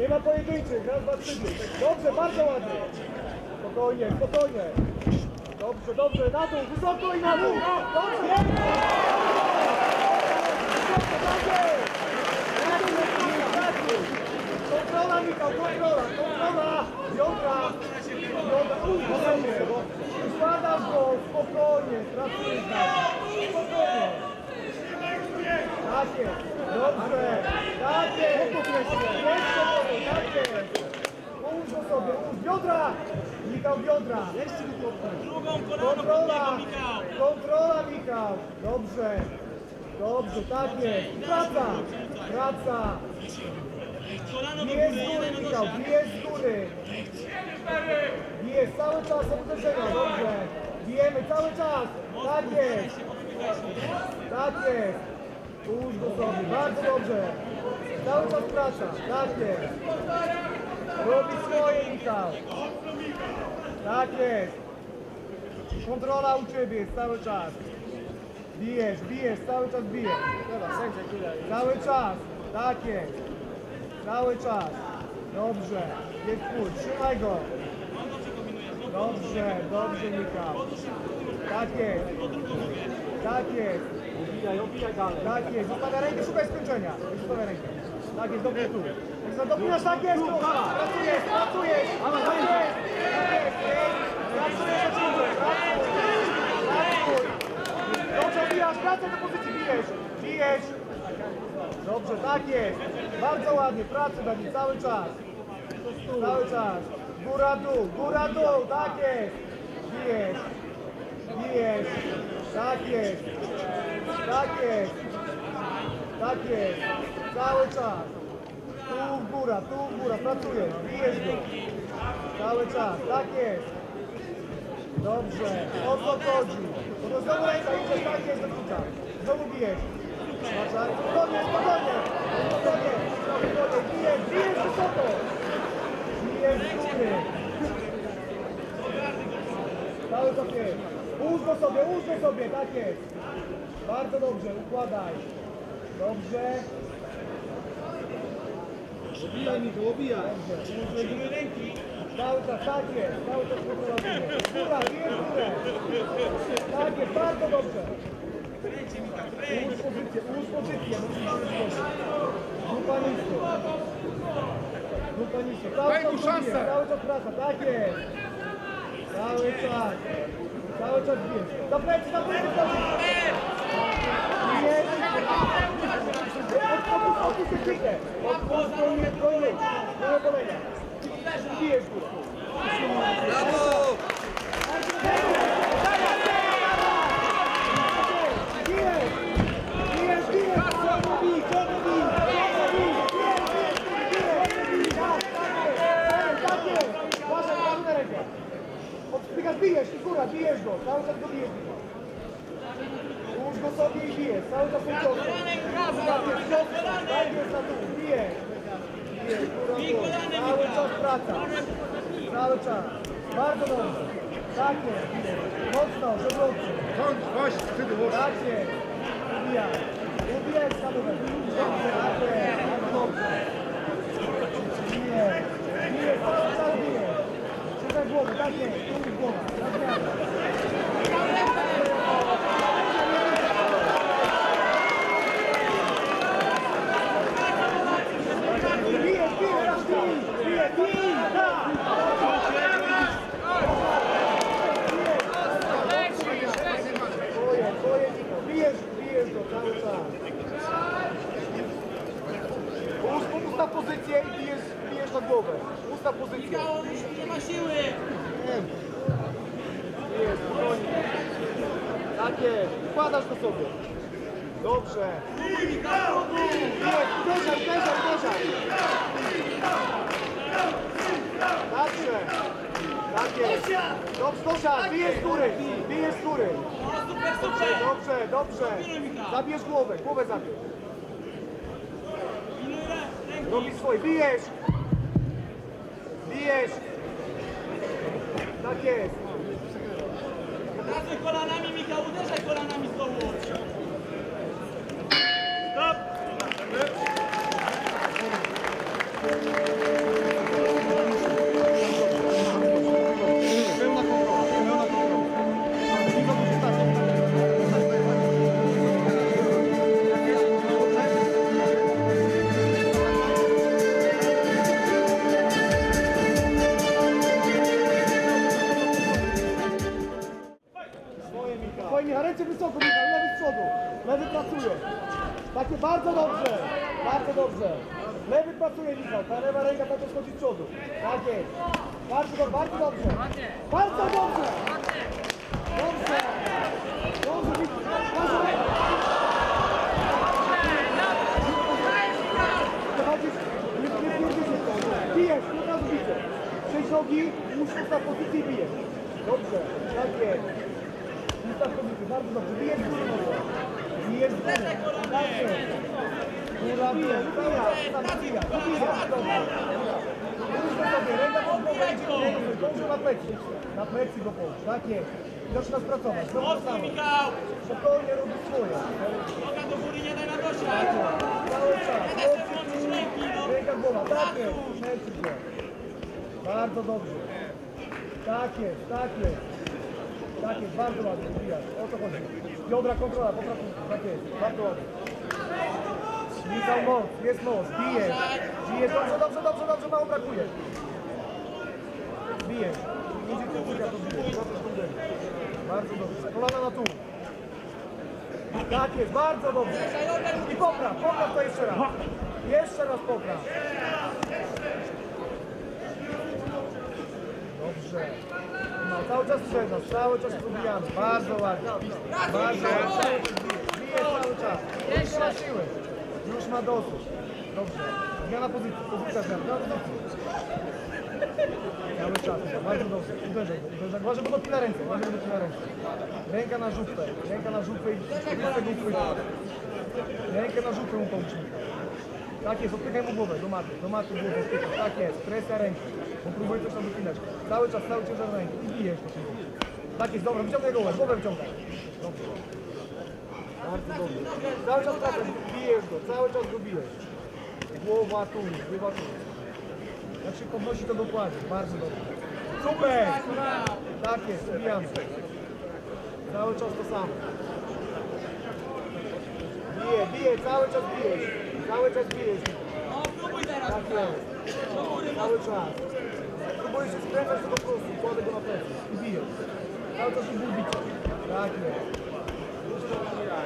Nie ma pojedynczych, raz, dwa, trzy. Dobrze, bardzo ładnie. Spokojnie, spokojnie. Dobrze, dobrze, na dół, wysoko i na dół. Dobrze. Tak jest. Tak. Kontrola, Michał, kontrola, kontrola. Biodra. Biodra, spokojnie. Układasz go, spokojnie, pracujesz na. Spokojnie. Tak jest, dobrze, tak jest, jest tak jest. Połóż go sobie, ułóż biodra, Michał biodra. Drugą kolaną Kontrola, kontrola Michał, dobrze, dobrze, tak jest, praca, praca. Bije z góry Michał, bije z góry. Bije cały czas od uderzenia, dobrze. Bijemy cały czas, tak jest. Tak jest. Ułóż go sobie, bardzo dobrze. Cały czas praca, tak jest. Robi swoje Michał. Tak jest. Kontrola u Ciebie jest cały czas. Bijesz, bijesz, cały czas bijesz. Cały czas, tak jest. Cały czas. Dobrze. Jest twój, trzymaj go. Dobrze, dobrze Michał. Tak jest. Tak jest. Obijaj, obijaj dalej. Tak jest. Zostawia rękę, szukaj skończenia. Zostawia rękę. Tak jest, dobrze tu. Jak dopinasz, tak jest. tu. Pracujesz, pracujesz. Pracujesz, pracujesz. Pracuj. Dobrze, bijasz, wracaj do pozycji, bijesz. Bijesz. Dobrze, tak jest. Bardzo ładnie, pracy Dawid, cały czas. Cały czas. Góra, dół, góra, dół, tak jest. Bijesz. Bijesz. Tak jest. Tak jest. Tak jest. Cały czas. Tu w góra, tu w góra, pracujesz, bijesz go. Cały czas, tak jest. Dobrze, o co chodzi? Bo to znowu ręka idzie, tak jest do końca. Znowu bijesz. Spokojnie, spokojnie, spokojnie, spokojnie, bijesz, bijesz wysoko. Bijesz góry. Cały czas jest. Ułóż go sobie, ułóż go sobie, tak jest. Bardzo dobrze, układaj. Dobrze. Obijaj mi to, obijaj. Dobrze. Cały czas, tak jest, cały czas kontrolujemy. Góra, bierz górę. Tak jest, bardzo dobrze. Ułóż pozycję, ułóż pozycję, ułóż Grupa nisko. Grupa nisko. Daj mu szansę. bije, Cały czas praca, tak jest. Cały czas. Cały czas bierz. Do plecy, do Ti ga biješ, ti kura, biješ go, samo sad ga biješ. Sobie i bijesz. Cały czas. Tak jest, cios. Tak jest na dół. Bijesz. Bijesz, góra, góra. Cały czas praca. Cały czas. Bardzo dobrze. Tak jest. Mocno, żebrowcy. Kończ, właśnie, skrzydło. Tak jest. Ubijaj. Ubijaj z kabelem. Dobrze, tak jest. Bardzo dobrze. Bijesz. Bijesz, cały czas bijesz. Trzymaj głowę, tak jest. Tu głowa. Tak jest. Bijesz, bijesz, raz bij. Bijesz, bij. Tak. Twoje, twoje, bijesz, bijesz go cały czas. Ust- Ustaw pozycję i bijesz, bijesz na głowę. Ustaw pozycję. Michał, on już nie ma siły. Bijesz, spokojnie. Tak jest, układasz to sobie. Dobrze. Uderzaj, uderzaj, uderzaj. Dobrze. Tak jest. Dobrze, Dosia, bijesz z góry, bijesz z góry. Dobrze, dobrze. Zabierz głowę, głowę zabierz. Robisz swoje, bijesz! Bijesz! Tak jest. Pracuj kolanami, Michał, uderzaj kolanami z dołu. Bardzo dobrze, bardzo dobrze. Lewy pracuje, Michał, ta lewa ręka tak schodzi z przodu. Tak jest. Bardzo bardzo dobrze. Bardzo dobrze. Dobrze. Dobrze. Dobrze. Bijesz, od. Przejdź nogi, musisz ustaw pozycję i bijesz. Dobrze, tak jest. Ustaw pozycję, bardzo dobrze. Bijesz nogą. Bijesz bija, dobrze. Na plecy. Na plecy go połóż, tak jest. Zaczynasz pracować. Mocno. Michał! Spokojnie robi swoje. Noga do góry, nie daj na dosia! Cały czas. Nie daj sobie włączyć ręki, no! Ręka głowa, tak jest, śmierci go. Bardzo dobrze. Tak jest, tak jest. Tak jest, bardzo ładnie. O to chodzi. Biodra kontrola, popraw, tak jest, bardzo ładnie. Michał moc, jest moc, bijesz. Bijesz, dobrze, dobrze, dobrze, dobrze, mało brakuje. Bijesz. Idzie kukurka, to szkodzenie. Bardzo dobrze. Kolana na tu. Tak jest, bardzo dobrze. I popraw, popraw to jeszcze raz. Jeszcze raz popraw. Dobrze. No, cały czas sprzedaż, cały czas próbujemy. Bardzo ładnie. Bardzo ładnie. Bije, bije cały czas. Siłę. Już ma dosyć. Dobrze. Zmiana pozycji, pozycja zmiana. Cały czas, bardzo dobrze. Uderzaj go, uderzaj go. Uważaj, bo dopina rękę, uważaj, bo dopina rękę. Ręka na żupę, ręka na żupę i pozycja go uchwyta. Rękę na żupę mu pomóż. Tak jest, odpychaj mu głowę, do maty, do maty głowę odpychaj. Tak jest, presja ręki. Bo próbuj coś tam dopinać. Cały czas, cały ciężar ręki i bijesz to się. Tak jest, dobra, wyciągaj głowę, głowę wyciągaj. Dobrze. Bardzo dobrze. Cały czas tak, bijesz go, cały czas go bijesz. Głowa tu, głowa tu. Jak się podnosi to dokładnie, bardzo dobrze. Super! Tak jest, ubijamy. Cały czas to samo. Bije, bije, cały czas bijesz. Cały czas bijesz. No, próbuj teraz, Tak jest. Cały czas. Próbuję się skręcać do prostu, kładę go na plecy i biję. Cały czas był bicie. Tak jest.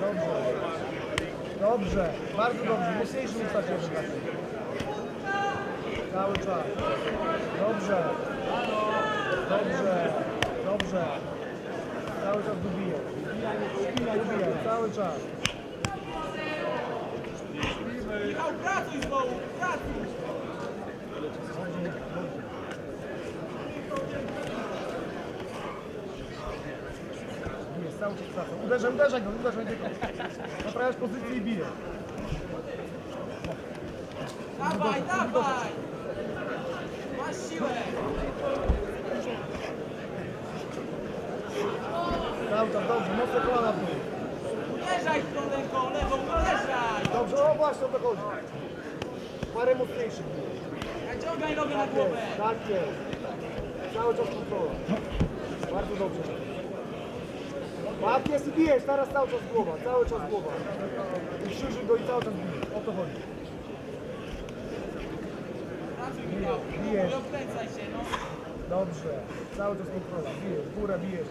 Dobrze. Dobrze, bardzo dobrze. Mocniejszy ustaw do takiej. Cały czas. Dobrze. Dobrze. Dobrze. Cały czas dobijaj. Dobijaj, cały czas. Michał, pracuj znowu! Pracuj! Cały czas praca. Uderzaj, uderzaj go, uderzaj go. Naprawiasz pozycję i bije. Dawaj, dawaj! Masz siłę! Cały czas, dobrze, mocno kolana w dół. Uderzaj tą ręką, lewą, uderzaj! Dobrze, o właśnie o to chodzi. Parę mocniejszych. Naciągaj nogę na głowę! tak jest. Cały czas kontrola. Bardzo dobrze. Tak jest bijesz, teraz cały czas głowa, cały czas głowa. I krzyży go i cały czas bijesz, o to chodzi. Bijesz. Dobrze, cały czas kontrola, bijesz, w górę bijesz.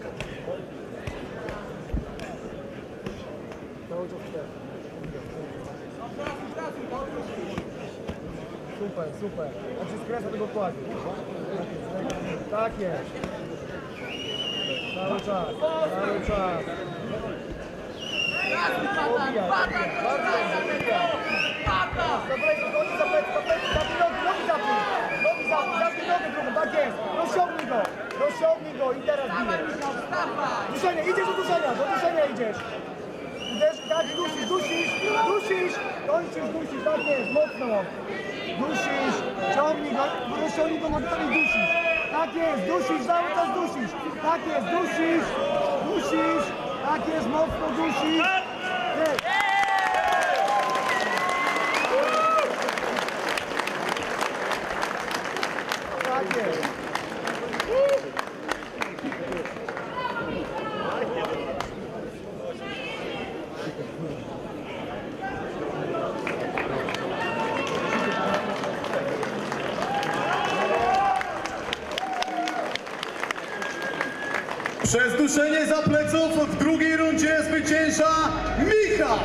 Cały czas pracuj! Super, super. On się skręca tego kładzie. Tak jest. Cały czas, cały czas. Tak. Rozciągnij go, rozciągnij go i teraz wstawaj! Duszenie, idziesz do duszenia, do duszenia idziesz. Uderz, tak, dusisz, dusisz, dusisz, kończysz, dusisz, tak jest, mocno. Dusisz, ciągnij go, rozciągnij go nogami dusisz. Tak jest, dusisz, cały czas dusisz. Tak jest, dusisz, dusisz, tak jest, mocno dusisz. Jest. Tak jest. Przez duszenie za pleców w drugiej rundzie zwycięża Michał